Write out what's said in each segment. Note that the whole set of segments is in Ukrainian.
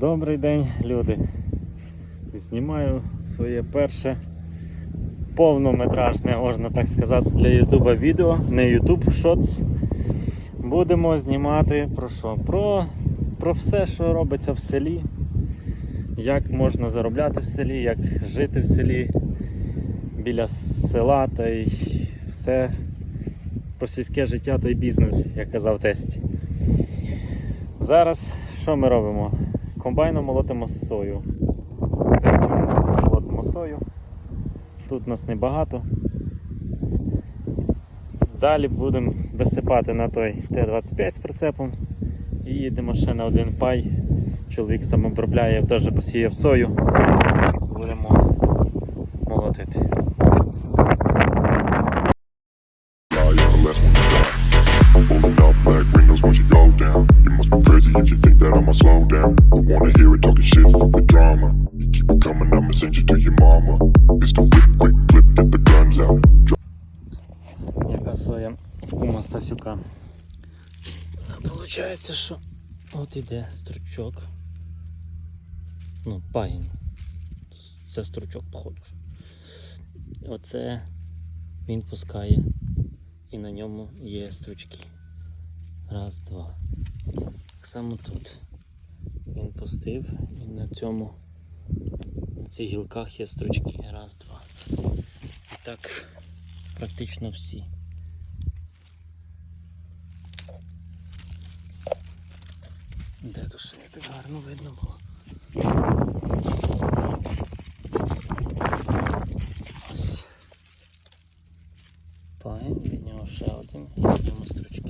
Добрий день, люди. Знімаю своє перше повнометражне, можна так сказати, для Ютуба відео, не YouTube Shots. Будемо знімати про що? Про, про все, що робиться в селі, як можна заробляти в селі, як жити в селі біля села та й все про сільське життя та й бізнес, як казав тесті. Зараз що ми робимо? Комбайном молотимо сою. Тестю молотимо сою. Тут нас небагато. Далі будемо висипати на той Т-25 з прицепом. І їдемо ще на один пай. Чоловік сам обробляє, теж посіяв сою. Будемо молотити. Slow down. Don't wanna hear it talking shit, fuck the drama. You keep it coming, I'ma send you to your mama. Pistol whip, quick clip, get the guns out. Яка соя в кума Стасюка. Получається, що от іде стручок. Ну, пагін. Це стручок, походу. Оце він пускає і на ньому є стручки. Раз, два. Так само тут. Він пустив і на цьому на цих гілках є стручки. Раз, два. І так практично всі. Де то ще так гарно видно було. Ось. Пайн, від нього ще один і в ньому стручки.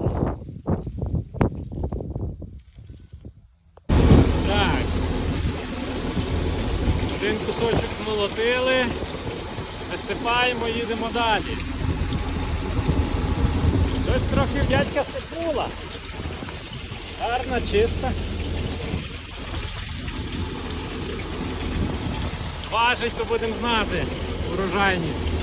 Так. Один кусочок змолотили. Висипаємо, їдемо далі. Щось трохи в дядька сипула. Гарна, чиста. Важить, то будемо знати урожайність.